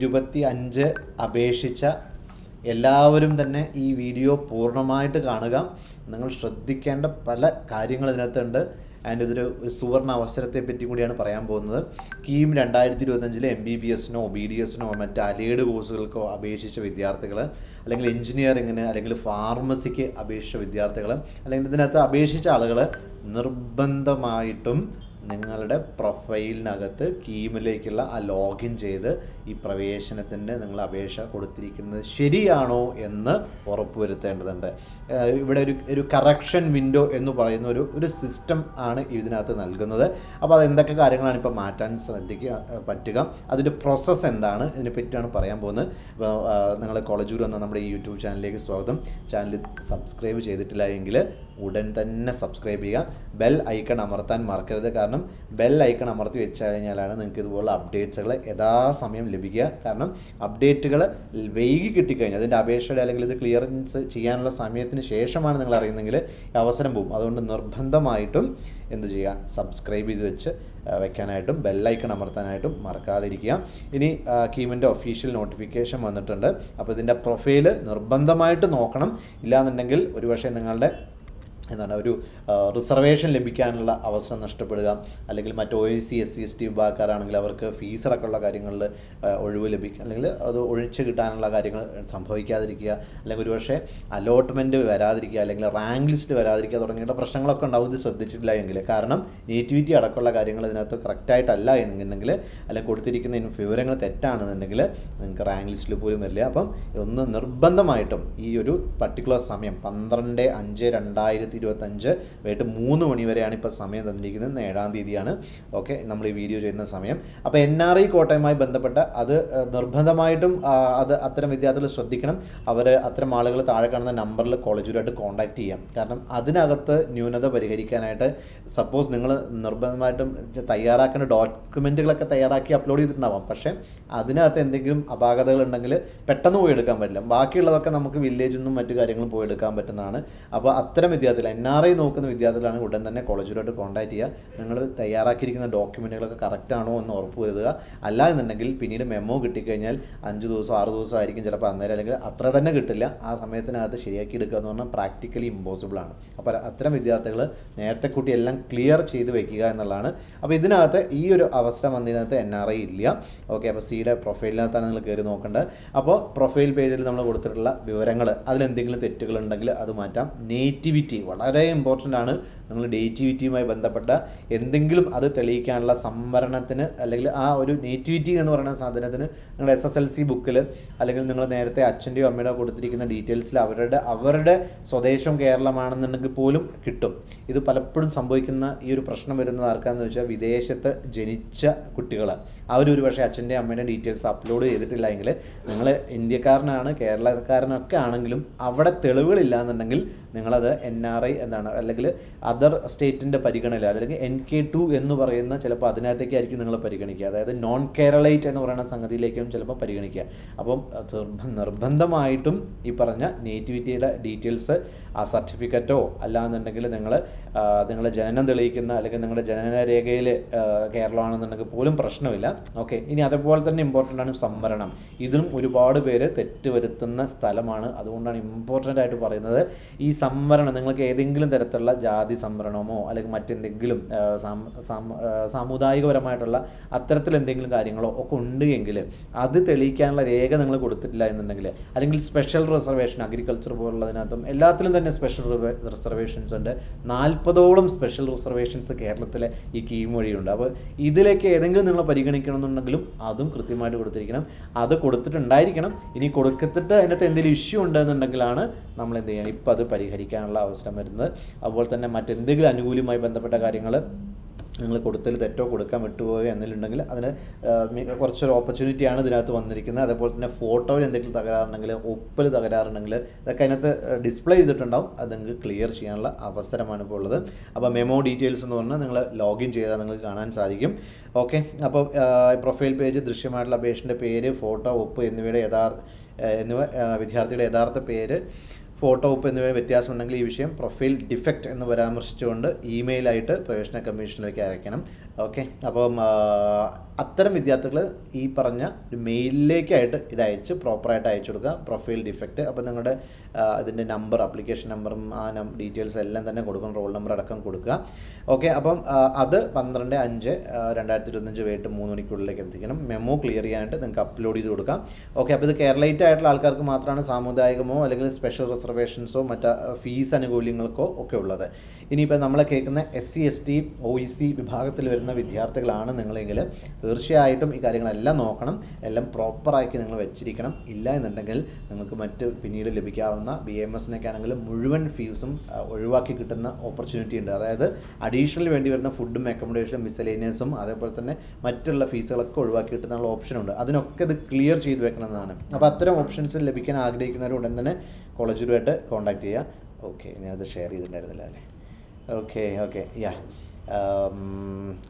ഇരുപത്തി അഞ്ച് അപേക്ഷിച്ച എല്ലാവരും തന്നെ ഈ വീഡിയോ പൂർണമായിട്ട് കാണുക. നിങ്ങൾ ശ്രദ്ധിക്കേണ്ട പല കാര്യങ്ങൾ ഇതിനകത്തുണ്ട്. ആൻഡ് ഇതൊരു ഒരു സുവർണ അവസരത്തെ പറ്റി കൂടിയാണ് പറയാൻ പോകുന്നത്. കീം രണ്ടായിരത്തി ഇരുപത്തഞ്ചിലെ എം ബി ബി എസിനോ ബി ഡി എസിനോ മറ്റ് അലേഡ് കോഴ്സുകൾക്കോ അപേക്ഷിച്ച വിദ്യാർത്ഥികൾ അല്ലെങ്കിൽ എഞ്ചിനീയറിങ്ങിന് അല്ലെങ്കിൽ ഫാർമസിക്ക് അപേക്ഷിച്ച വിദ്യാർത്ഥികൾ അല്ലെങ്കിൽ ഇതിനകത്ത് അപേക്ഷിച്ച ആളുകൾ നിർബന്ധമായിട്ടും നിങ്ങളുടെ പ്രൊഫൈലിനകത്ത് കീമിലേക്കുള്ള ആ ലോഗിൻ ചെയ്ത് ഈ പ്രവേശനത്തിന്റെ നിങ്ങൾ അപേക്ഷ കൊടുത്തിരിക്കുന്നത് ശരിയാണോ എന്ന് ഉറപ്പുവരുത്തേണ്ടതുണ്ട്. ഇവിടെ ഒരു ഒരു കറക്ഷൻ വിൻഡോ എന്ന് പറയുന്ന ഒരു ഒരു സിസ്റ്റം ആണ് ഇതിനകത്ത് നൽകുന്നത്. അപ്പോൾ അത് എന്തൊക്കെ കാര്യങ്ങളാണ് ഇപ്പോൾ മാറ്റാൻ ശ്രദ്ധിക്കുക പറ്റുക? അതിന്റെ പ്രോസസ്സ് എന്താണ്? ഇതിനെ പറ്റിയാണ് പറയാൻ പോകുന്നത്. അപ്പോൾ നിങ്ങൾ കോളേജൂർ വന്ന നമ്മുടെ ഈ യൂട്യൂബ് ചാനലിലേക്ക് സ്വാഗതം. ചാനൽ സബ്സ്ക്രൈബ് ചെയ്തിട്ടില്ല എങ്കിൽ ഉടൻ തന്നെ സബ്സ്ക്രൈബ് ചെയ്യുക. ബെൽ ഐക്കൺ അമർത്താൻ മറക്കരുത്. കാരണം ബെൽ ഐക്കൺ അമർത്തി വെച്ച് കഴിഞ്ഞാലാണ് നിങ്ങൾക്ക് ഇതുപോലുള്ള അപ്ഡേറ്റ്സുകൾ യഥാസമയം ലഭിക്കുക. കാരണം അപ്ഡേറ്റുകൾ വൈകി കിട്ടിക്കഴിഞ്ഞാൽ അതിന്റെ അപേക്ഷയുടെ അല്ലെങ്കിൽ ഇത് ക്ലിയറൻസ് ചെയ്യാനുള്ള സമയത്തിന് ശേഷമാണ് നിങ്ങൾ അറിയുന്നതെങ്കിൽ അവസരം പോകും. അതുകൊണ്ട് നിർബന്ധമായിട്ടും എന്ത് ചെയ്യുക? സബ്സ്ക്രൈബ് ചെയ്ത് വെച്ച് വെക്കാനായിട്ടും ബെല്ലൈക്കൺ അമർത്താനായിട്ടും മറക്കാതിരിക്കുക. ഇനി കീമിന്റെ ഒഫീഷ്യൽ നോട്ടിഫിക്കേഷൻ വന്നിട്ടുണ്ട്. അപ്പോൾ ഇതിന്റെ പ്രൊഫൈൽ നിർബന്ധമായിട്ട് നോക്കണം. ഇല്ലാന്നുണ്ടെങ്കിൽ ഒരുപക്ഷെ നിങ്ങളുടെ എന്താണ് ഒരു റിസർവേഷൻ ലഭിക്കാനുള്ള അവസരം നഷ്ടപ്പെടുക. അല്ലെങ്കിൽ മറ്റ് O C S C S T വിഭാഗക്കാരാണെങ്കിൽ അവർക്ക് ഫീസടക്കമുള്ള കാര്യങ്ങളിൽ ഒഴിവ് ലഭിക്കുക അല്ലെങ്കിൽ അത് ഒഴിച്ച് കിട്ടാനുള്ള കാര്യങ്ങൾ സംഭവിക്കാതിരിക്കുക. അല്ലെങ്കിൽ ഒരുപക്ഷെ അലോട്ട്മെന്റ് വരാതിരിക്കുക അല്ലെങ്കിൽ റാങ്ക് ലിസ്റ്റ് വരാതിരിക്കുക തുടങ്ങിയുള്ള പ്രശ്നങ്ങളൊക്കെ ഉണ്ടാവും. ഇത് ശ്രദ്ധിച്ചിട്ടില്ല എങ്കിൽ. കാരണം നേറ്റിവിറ്റി അടക്കമുള്ള കാര്യങ്ങൾ ഇതിനകത്ത് കറക്റ്റായിട്ടല്ല എന്നുണ്ടെങ്കിൽ അല്ലെങ്കിൽ കൊടുത്തിരിക്കുന്ന വിവരങ്ങൾ തെറ്റാണെന്നുണ്ടെങ്കിൽ നിങ്ങൾക്ക് റാങ്ക് ലിസ്റ്റിൽ പോലും വരില്ല. അപ്പം ഒന്ന് നിർബന്ധമായിട്ടും ഈ ഒരു പർട്ടിക്കുലർ സമയം പന്ത്രണ്ട് അഞ്ച് രണ്ടായിരത്തി ഇരുപത്തഞ്ച് വൈകിട്ട് മൂന്ന് മണി വരെയാണ് ഇപ്പോൾ സമയം തന്നിരിക്കുന്നത്. ഇന്ന് ഏഴാം തീയതിയാണ്. ഓക്കെ നമ്മൾ ഈ വീഡിയോ ചെയ്യുന്ന സമയം. അപ്പോൾ എൻ ആർ ഐ കോട്ടയുമായി ബന്ധപ്പെട്ട അത് നിർബന്ധമായിട്ടും അത് അത്തരം വിദ്യാർത്ഥികൾ ശ്രദ്ധിക്കണം. അവർ അത്തരം ആളുകൾ താഴെ കാണുന്ന നമ്പറിൽ കോളേജുമായിട്ട് കോൺടാക്ട് ചെയ്യാം. കാരണം അതിനകത്ത് ന്യൂനത പരിഹരിക്കാനായിട്ട് സപ്പോസ് നിങ്ങൾ നിർബന്ധമായിട്ടും തയ്യാറാക്കുന്ന ഡോക്യുമെന്റുകളൊക്കെ തയ്യാറാക്കി അപ്ലോഡ് ചെയ്തിട്ടുണ്ടാവാം. പക്ഷേ അതിനകത്ത് എന്തെങ്കിലും അപാകതകൾ ഉണ്ടെങ്കിൽ പെട്ടെന്ന് പോയി എടുക്കാൻ പറ്റില്ല. ബാക്കിയുള്ളതൊക്കെ നമുക്ക് വില്ലേജിൽ നിന്നും മറ്റു കാര്യങ്ങളും പോയി എടുക്കാൻ പറ്റുന്നതാണ്. അപ്പോൾ അത്തരം വിദ്യാർത്ഥികൾ എൻ ആർ ഐ നോക്കുന്ന വിദ്യാർത്ഥികളാണ് ഉടൻ തന്നെ കോളേജിലോട്ട് കോൺടാക്ട് ചെയ്യുക. നിങ്ങൾ തയ്യാറാക്കിയിരിക്കുന്ന ഡോക്യുമെന്റുകളൊക്കെ കറക്റ്റ് ആണോ എന്ന് ഉറപ്പ് വരുത്തുക. അല്ല എന്നുണ്ടെങ്കിൽ പിന്നീട് മെമ്മോ കിട്ടിക്കഴിഞ്ഞാൽ അഞ്ച് ദിവസം ആറ് ദിവസം ആയിരിക്കും ചിലപ്പോൾ അന്നേരം അല്ലെങ്കിൽ അത്ര തന്നെ കിട്ടില്ല. ആ സമയത്തിനകത്ത് ശരിയാക്കി എടുക്കുക എന്ന് പറഞ്ഞാൽ പ്രാക്ടിക്കലി ഇമ്പോസിബിൾ ആണ്. അപ്പോൾ അത്തരം വിദ്യാർത്ഥികൾ നേരത്തെ കൂട്ടി എല്ലാം ക്ലിയർ ചെയ്ത് വെക്കുക എന്നുള്ളതാണ്. അപ്പോൾ ഇതിനകത്ത് ഈ ഒരു അവസരം വന്നതിനകത്ത് എൻ ആർ ഐ ഇല്ല. ഓക്കെ അപ്പോൾ സിയുടെ പ്രൊഫൈലിനകത്താണ് നിങ്ങൾ കയറി നോക്കേണ്ടത്. അപ്പോൾ പ്രൊഫൈൽ പേജിൽ നമ്മൾ കൊടുത്തിട്ടുള്ള വിവരങ്ങൾ അതിലെന്തെങ്കിലും തെറ്റുകളുണ്ടെങ്കിൽ അത് മാറ്റാം. നേറ്റിവിറ്റി വളരെ ഇമ്പോർട്ടന്റ് ആണ്. നിങ്ങൾ നേറ്റിവിറ്റിയുമായി ബന്ധപ്പെട്ട എന്തെങ്കിലും അത് തെളിയിക്കാനുള്ള സംവരണത്തിന് അല്ലെങ്കിൽ ആ ഒരു നേറ്റിവിറ്റി എന്ന് പറയുന്ന സാധനത്തിന് നിങ്ങൾ എസ് എസ് എൽ സി ബുക്കിൽ അല്ലെങ്കിൽ നിങ്ങൾ നേരത്തെ അച്ഛന്റെയോ അമ്മയുടെയോ കൊടുത്തിരിക്കുന്ന ഡീറ്റെയിൽസിൽ അവരുടെ അവരുടെ സ്വദേശം കേരളമാണെന്നുണ്ടെങ്കിൽ പോലും കിട്ടും. ഇത് പലപ്പോഴും സംഭവിക്കുന്ന ഈ ഒരു പ്രശ്നം വരുന്നത് ആർക്കാന്ന് വെച്ചാൽ വിദേശത്ത് ജനിച്ച കുട്ടികൾ അവരൊരു പക്ഷേ അച്ഛന്റെ അമ്മയുടെ ഡീറ്റെയിൽസ് അപ്ലോഡ് ചെയ്തിട്ടില്ല എങ്കിൽ നിങ്ങൾ ഇന്ത്യക്കാരനാണ് കേരളക്കാരനൊക്കെ ആണെങ്കിലും അവിടെ തെളിവുകളില്ല എന്നുണ്ടെങ്കിൽ നിങ്ങളത് എൻ ആർ ഐ എന്നാണ്. അല്ലെങ്കിൽ അതർ സ്റ്റേറ്റിന്റെ പരിഗണന അല്ലെങ്കിൽ എൻ കെ ടു എന്ന് പറയുന്ന ചിലപ്പോൾ അതിനകത്തേക്കായിരിക്കും നിങ്ങൾ പരിഗണിക്കുക. അതായത് നോൺ കേരളൈറ്റ് എന്ന് പറയുന്ന സംഗതിയിലേക്കും ചിലപ്പോൾ പരിഗണിക്കുക. അപ്പം നിർബന്ധമായിട്ടും ഈ പറഞ്ഞ നേറ്റിവിറ്റിയുടെ ഡീറ്റെയിൽസ് ആ സർട്ടിഫിക്കറ്റോ അല്ലാന്നുണ്ടെങ്കിൽ നിങ്ങൾ നിങ്ങളുടെ ജനനം തെളിയിക്കുന്ന അല്ലെങ്കിൽ നിങ്ങളുടെ ജനന ജനനരേഖയിൽ കേരളമാണെന്നുണ്ടെങ്കിൽ പോലും പ്രശ്നമില്ല. ഓക്കെ ഇനി അതേപോലെ തന്നെ ഇമ്പോർട്ടന്റ് ആണ് സംവരണം. ഇതിലും ഒരുപാട് പേര് തെറ്റ് വരുത്തുന്ന സ്ഥലമാണ്. അതുകൊണ്ടാണ് ഇമ്പോർട്ടന്റ് ആയിട്ട് പറയുന്നത് ഈ സംവരണം. നിങ്ങൾക്ക് ഏതെങ്കിലും തരത്തിലുള്ള ജാതി സംവരണമോ അല്ലെങ്കിൽ മറ്റെന്തെങ്കിലും സാമുദായികപരമായിട്ടുള്ള അത്തരത്തിൽ എന്തെങ്കിലും കാര്യങ്ങളോ ഒക്കെ ഉണ്ടെങ്കിൽ അത് തെളിയിക്കാനുള്ള രേഖ നിങ്ങൾ കൊടുത്തിട്ടില്ല എന്നുണ്ടെങ്കിൽ അല്ലെങ്കിൽ സ്പെഷ്യൽ റിസർവേഷൻ അഗ്രികൾച്ചർ പോലുള്ളതിനകത്തും എല്ലാത്തിലും തന്നെ സ്പെഷ്യൽ റിസർവേഷൻസ് ഉണ്ട്. നാൽപ്പതോളം സ്പെഷ്യൽ റിസർവേഷൻസ് കേരളത്തിലെ ഈ കീം വഴിയുണ്ട് അപ്പോൾ ഇതിലേക്ക് ഏതെങ്കിലും നിങ്ങൾ പരിഗണിക്കണമെന്നുണ്ടെങ്കിലും അതും കൃത്യമായിട്ട് കൊടുത്തിരിക്കണം. അത് കൊടുത്തിട്ടുണ്ടായിരിക്കണം. ഇനി കൊടുക്കത്തിട്ട് അതിനകത്ത് എന്തെങ്കിലും ഇഷ്യൂ ഉണ്ടെന്നുണ്ടെങ്കിലാണ് നമ്മൾ എന്ത് ചെയ്യണം? ഇപ്പോൾ അത് പരിഹരിക്കാനുള്ള അവസരം വരുന്നത്. അതുപോലെ തന്നെ മറ്റെന്തെങ്കിലും അനുകൂലമായി ബന്ധപ്പെട്ട കാര്യങ്ങൾ നിങ്ങൾ കൊടുത്തതിൽ തെറ്റോ കൊടുക്കാൻ വിട്ടുപോകുക എന്നുണ്ടെങ്കിൽ അതിന് കുറച്ചൊരു ഓപ്പർച്യൂണിറ്റിയാണ് ഇതിനകത്ത് വന്നിരിക്കുന്നത്. അതേപോലെ തന്നെ ഫോട്ടോയിൽ എന്തെങ്കിലും തകരാറുണ്ടെങ്കിൽ ഒപ്പിൽ തകരാറുണ്ടെങ്കിൽ ഇതൊക്കെ അതിനകത്ത് ഡിസ്പ്ലേ ചെയ്തിട്ടുണ്ടാവും. അത് നിങ്ങൾക്ക് ക്ലിയർ ചെയ്യാനുള്ള അവസരമാണ് ഇപ്പോൾ ഉള്ളത്. അപ്പോൾ മെമോ ഡീറ്റെയിൽസ് എന്ന് പറഞ്ഞാൽ നിങ്ങൾ ലോഗിൻ ചെയ്താൽ നിങ്ങൾക്ക് കാണാൻ സാധിക്കും. ഓക്കെ അപ്പോൾ പ്രൊഫൈൽ പേജ് ദൃശ്യമായിട്ടുള്ള അപേക്ഷന്റെ പേര് ഫോട്ടോ ഒപ്പ് എന്നിവയുടെ യഥാർത്ഥ എന്നിവ വിദ്യാർത്ഥിയുടെ യഥാർത്ഥ പേര് ഫോട്ടോ ഒപ്പ് എന്നിവ വ്യത്യാസമുണ്ടെങ്കിൽ ഈ വിഷയം പ്രൊഫൈൽ ഡിഫക്റ്റ് എന്ന് പരാമർശിച്ചുകൊണ്ട് ഇമെയിലായിട്ട് പ്രവേശന കമ്മീഷനിലേക്ക് അയക്കണം. ഓക്കെ. അപ്പം അത്തരം വിദ്യാർത്ഥികൾ ഈ പറഞ്ഞ ഒരു മെയിലിലേക്കായിട്ട് ഇത് അയച്ച് പ്രോപ്പറായിട്ട് അയച്ചു കൊടുക്കുക. പ്രൊഫൈൽ ഡിഫക്റ്റ് അപ്പോൾ നിങ്ങളുടെ അതിന്റെ നമ്പർ അപ്ലിക്കേഷൻ നമ്പറും ആ നം ഡീറ്റെയിൽസ് എല്ലാം തന്നെ കൊടുക്കണം. റോൾ നമ്പർ അടക്കം കൊടുക്കുക. ഓക്കെ. അപ്പം അത് പന്ത്രണ്ട് അഞ്ച് രണ്ടായിരത്തി ഇരുപത്തഞ്ച് വൈകിട്ട് മൂന്ന് മണിക്കുള്ളിലേക്ക് എത്തിക്കണം. മെമ്മോ ക്ലിയർ ചെയ്യാനായിട്ട് നിങ്ങൾക്ക് അപ്ലോഡ് ചെയ്ത് കൊടുക്കാം. ഓക്കെ. അപ്പോൾ ഇത് കേരളൈറ്റ് ആയിട്ടുള്ള ആൾക്കാർക്ക് മാത്രമാണ് സാമുദായികമോ അല്ലെങ്കിൽ സ്പെഷ്യൽ റിസർവേഷൻസോ മറ്റ് ഫീസ് ആനുകൂല്യങ്ങൾക്കോ ഒക്കെ ഉള്ളത്. ഇനിയിപ്പോൾ നമ്മളെ കേൾക്കുന്ന S C S T O E C വിഭാഗത്തിൽ വരുന്ന വിദ്യാർത്ഥികളാണ് നിങ്ങളെങ്കിൽ തീർച്ചയായിട്ടും ഈ കാര്യങ്ങളെല്ലാം നോക്കണം എല്ലാം പ്രോപ്പറാക്കി നിങ്ങൾ വെച്ചിരിക്കണം. ഇല്ല എന്നുണ്ടെങ്കിൽ നിങ്ങൾക്ക് മറ്റ് പിന്നീട് ലഭിക്കാവുന്ന ബി എം എസിനൊക്കെ ആണെങ്കിൽ മുഴുവൻ ഫീസും ഒഴിവാക്കി കിട്ടുന്ന ഓപ്പർച്യൂണിറ്റി ഉണ്ട്. അതായത് അഡീഷണൽ വേണ്ടി വരുന്ന ഫുഡും അക്കോമഡേഷനും മിസലേനിയസും അതേപോലെ തന്നെ മറ്റുള്ള ഫീസുകളൊക്കെ ഒഴിവാക്കി കിട്ടുന്ന ഓപ്ഷനുണ്ട് അതിനൊക്കെ ഇത് ക്ലിയർ ചെയ്ത് വെക്കണമെന്നാണ്. അപ്പോൾ അത്തരം ഓപ്ഷൻസ് ലഭിക്കാൻ ആഗ്രഹിക്കുന്നവർ ഉടൻ തന്നെ കോളേജിലുമായിട്ട് കോൺടാക്ട് ചെയ്യുക. ഓക്കെ ഞാനത് ഷെയർ ചെയ്തിട്ടുണ്ടായിരുന്നില്ല അല്ലേ? ഓക്കെ ഓക്കെ യാ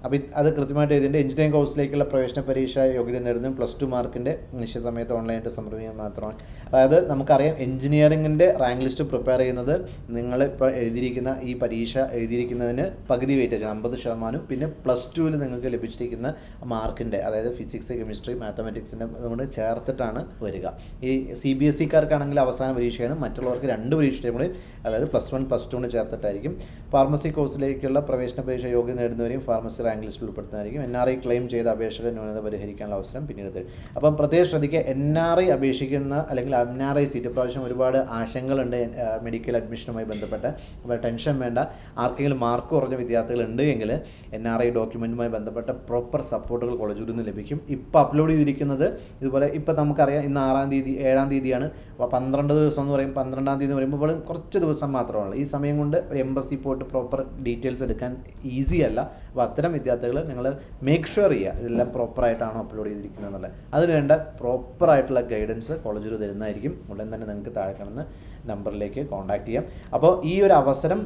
അപ്പോൾ അത് കൃത്യമായിട്ട് എഴുതിയിട്ട് എഞ്ചിനീയറിംഗ് കോഴ്സിലേക്കുള്ള പ്രവേശന പരീക്ഷ യോഗ്യത നേടുന്നതും പ്ലസ് ടു മാർക്കിന്റെ നിശ്ചിത സമയത്ത് ഓൺലൈനായിട്ട് സമർപ്പിക്കാൻ മാത്രമാണ്. അതായത് നമുക്കറിയാം എഞ്ചിനീയറിംഗിന്റെ റാങ്ക് ലിസ്റ്റ് പ്രിപ്പയർ ചെയ്യുന്നത് നിങ്ങൾ ഇപ്പോൾ എഴുതിയിരിക്കുന്ന ഈ പരീക്ഷ എഴുതിയിരിക്കുന്നതിന് പകുതി വെയിറ്റേജ് അമ്പത് ശതമാനം. പിന്നെ പ്ലസ് ടുവിൽ നിങ്ങൾക്ക് ലഭിച്ചിരിക്കുന്ന മാർക്കിന്റെ അതായത് ഫിസിക്സ് കെമിസ്ട്രി മാത്തമാറ്റിക്സിന്റെ അതുകൊണ്ട് ചേർത്തിട്ടാണ് വരിക. ഈ സി ബി എസ് സിക്കാർക്കാണെങ്കിൽ അവസാന പരീക്ഷയാണ് മറ്റുള്ളവർക്ക് രണ്ട് പരീക്ഷയും കൂടി അതായത് പ്ലസ് വൺ പ്ലസ് ടുവിന് ചേർത്തിട്ടായിരിക്കും. ഫാർമസി കോഴ്സിലേക്കുള്ള പ്രവേശന പരീക്ഷ യോഗ്യത നേടുന്നവരെയും ഫാർമസി റാങ്ക് ലിസ്റ്റിൽ ഉൾപ്പെടുത്തുന്നതായിരിക്കും എൻ ആർ ഐ ക്ലെയിം ചെയ്ത അപേക്ഷയുടെ ന്യൂനത പരിഹരിക്കാനുള്ള അവസരം പിന്നീട് തരും. അപ്പം പ്രത്യേകം ശ്രദ്ധിക്കുക എൻ ആർ ഐ അപേക്ഷിക്കുന്ന അല്ലെങ്കിൽ എൻ ആർ ഐ സീറ്റ് പ്രാവശ്യം ഒരുപാട് ആശങ്കകളുണ്ട് മെഡിക്കൽ അഡ്മിഷനുമായി ബന്ധപ്പെട്ട്. അപ്പോൾ ടെൻഷൻ വേണ്ട. ആർക്കെങ്കിലും മാർക്ക് കുറഞ്ഞ വിദ്യാർത്ഥികൾ ഉണ്ട് എങ്കിൽ എൻ ആർ ഐ ഡോക്യുമെന്റുമായി ബന്ധപ്പെട്ട പ്രോപ്പർ സപ്പോർട്ടുകൾ കോളേജിൽ നിന്ന് ലഭിക്കും. ഇപ്പോൾ അപ്ലോഡ് ചെയ്തിരിക്കുന്നത് ഇതുപോലെ ഇപ്പോൾ നമുക്കറിയാം ഇന്ന് ആറാം തീയതി ഏഴാം തീയതിയാണ്. അപ്പോൾ പന്ത്രണ്ട് ദിവസം എന്ന് പറയും പന്ത്രണ്ടാം തീയതി എന്ന് പറയുമ്പോൾ കുറച്ച് ദിവസം മാത്രമാണ് ഈ സമയം കൊണ്ട് എംബസി പോയിട്ട് പ്രോപ്പർ ഡീറ്റെയിൽസ് എടുക്കാൻ ഈസി അല്ല അപ്പോൾ അത്തരം വിദ്യാർത്ഥികൾ നിങ്ങൾ മേക്ക് ഷുവർ ചെയ്യുക ഇതെല്ലാം പ്രോപ്പറായിട്ടാണോ അപ്ലോഡ് ചെയ്തിരിക്കുന്നത് എന്നുള്ളത് അതിന് വേണ്ട പ്രോപ്പറായിട്ടുള്ള ഗൈഡൻസ് കോളേജിൽ തരുന്നതായിരിക്കും. ഉടൻ തന്നെ നിങ്ങൾക്ക് താഴെ കാണുന്ന നമ്പറിലേക്ക് കോൺടാക്ട് ചെയ്യാം. അപ്പോൾ ഈ ഒരു അവസരം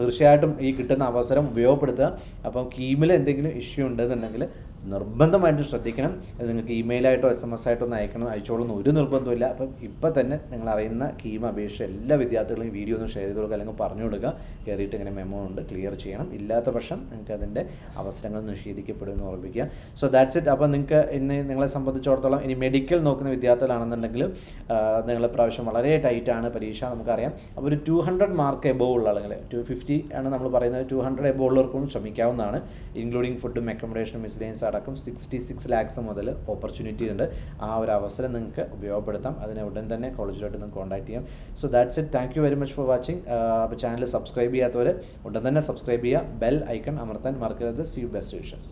തീർച്ചയായിട്ടും ഈ കിട്ടുന്ന അവസരം ഉപയോഗപ്പെടുത്തുക. അപ്പോൾ കീമിൽ എന്തെങ്കിലും ഇഷ്യൂ ഉണ്ടെന്നുണ്ടെങ്കിൽ നിർബന്ധമായിട്ടും ശ്രദ്ധിക്കണം. അത് നിങ്ങൾക്ക് ഇമെയിലായിട്ടോ എസ് എം എസ് ആയിട്ടോ ഒന്ന് അയക്കണം. അയച്ചോളൊന്നും ഒരു നിർബന്ധമില്ല അപ്പം ഇപ്പം തന്നെ നിങ്ങൾ അറിയുന്ന കീം അപേക്ഷ എല്ലാ വിദ്യാർത്ഥികളും വീഡിയോ ഒന്ന് ഷെയർ ചെയ്ത് കൊടുക്കുക അല്ലെങ്കിൽ പറഞ്ഞു കൊടുക്കുക. കയറിയിട്ട് ഇങ്ങനെ മെമ്മോ ഉണ്ട് ക്ലിയർ ചെയ്യണം. ഇല്ലാത്ത പക്ഷം നിങ്ങൾക്ക് അതിന്റെ അവസരങ്ങൾ നിഷേധിക്കപ്പെടും എന്ന് ഓർമ്മിക്കുക സോ ദാറ്റ്സ് ഇറ്റ് അപ്പോൾ നിങ്ങൾക്ക് ഇന്ന് നിങ്ങളെ സംബന്ധിച്ചിടത്തോളം ഇനി മെഡിക്കൽ നോക്കുന്ന വിദ്യാർത്ഥികളാണെന്നുണ്ടെങ്കിൽ നിങ്ങൾ പ്രാവശ്യം വളരെ ടൈറ്റാണ് പരീക്ഷ നമുക്കറിയാം. അപ്പോൾ ഒരു ടു ഹൺഡ്രഡ് മാർക്ക് എബോ ഉള്ള അല്ലെങ്കിൽ ടു ഫിഫ്റ്റി ആണ് നമ്മൾ പറയുന്നത്. ടു ഹൺഡ്രഡ് എബോ ഉള്ളവർക്കും ശ്രമിക്കാവുന്നതാണ് ഇൻക്ലൂഡിങ് ഫുഡും അക്കോമഡേഷനും മിസ്ലേൻസ് അടക്കം സിക്സ്റ്റി സിക്സ് ലാക്സ് മുതൽ ഓപ്പർച്യൂണിറ്റി ഉണ്ട്. ആ ഒരു അവസരം നിങ്ങൾക്ക് ഉപയോഗപ്പെടുത്താം. അതിനെ ഉടൻ തന്നെ കോളേജിലോട്ട് നിങ്ങൾക്ക് കോൺടാക്ട് ചെയ്യാം. So that's it thank you very much for watching അപ്പോൾ ചാനൽ സബ്സ്ക്രൈബ് ചെയ്യാത്തവർ ഉടൻ തന്നെ സബ്സ്ക്രൈബ് ചെയ്യുക. ബെൽ ഐക്കൺ അമർത്താൻ മറക്കരുത്. See you best wishes